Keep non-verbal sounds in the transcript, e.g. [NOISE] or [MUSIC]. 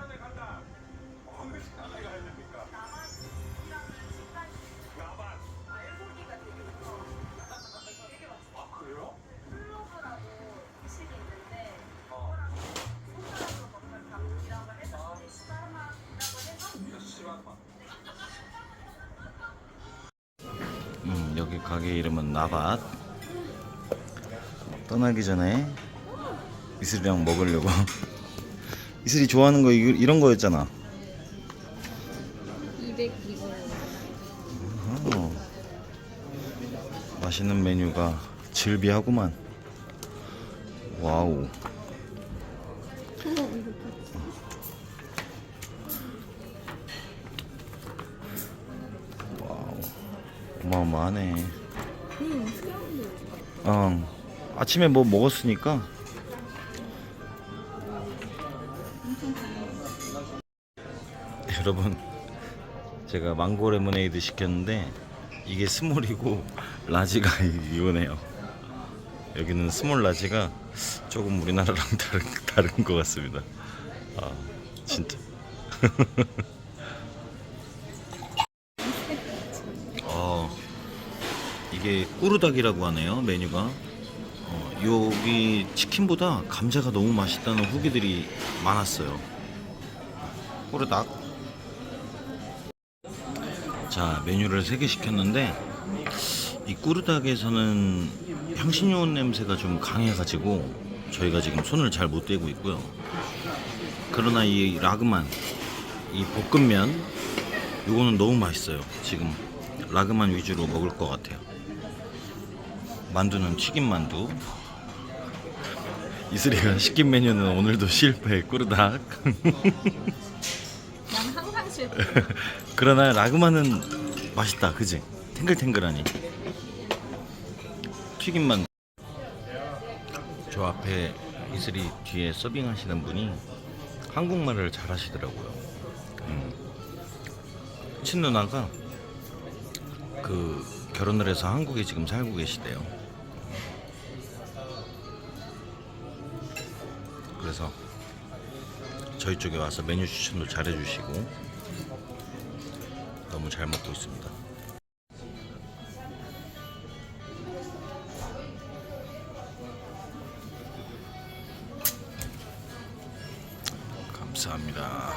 키르기스탄을 간다. 어느 시간에 가야 됩니까? 남한이라는 식당이 나반. 알고기가 되게 무서워. 되게 맛있어. 아 그래요? 플로그라고 음식이 있는데 어. 그거랑 손가락으로 먹는 밥이라고 해서 시바르마라고 해서 음, 여기 가게 이름은 나밭. 떠나기 전에 이슬이랑 먹으려고. 이슬이 좋아하는 거 이- 이런 거였잖아. 202번. 어. 맛있는 메뉴가 즐비하구만. 와우. [LAUGHS] 와우. 어마어마하네. 응, 수영도. 어. 아침에 뭐 먹었으니까. [LAUGHS] 여러분, 제가 망고 레모네이드 시켰는데 이게 스몰이고 라지가 [LAUGHS] 이거네요. 여기는 스몰 라지가 조금 우리나라랑 다른 다른 것 같습니다. 아, 진짜. 어, [LAUGHS] 이게 꾸르닭이라고 하네요 메뉴가. 어, 여기 치킨보다 감자가 너무 맛있다는 후기들이 많았어요. 꾸르닭. 자 메뉴를 3개 시켰는데 이 꾸르닭에서는 향신료 냄새가 좀 강해가지고 저희가 지금 손을 잘 못 대고 있고요. 그러나 이 라그만, 이 볶음면, 이거는 너무 맛있어요. 지금 라그만 위주로 먹을 것 같아요. 만두는 튀김 만두. 이슬이가 시킨 메뉴는 오늘도 실패 꾸르닭. [LAUGHS] 실패. [LAUGHS] 그러나 라그마는 맛있다, 그지? 탱글탱글하니. 튀김만. 저 앞에 이슬이 뒤에 서빙하시는 분이 한국말을 잘하시더라고요. 음. 친누나가 그 결혼을 해서 한국에 지금 살고 계시대요. 그래서 저희 쪽에 와서 메뉴 추천도 잘해주시고 너무 잘 먹고 있습니다. 감사합니다.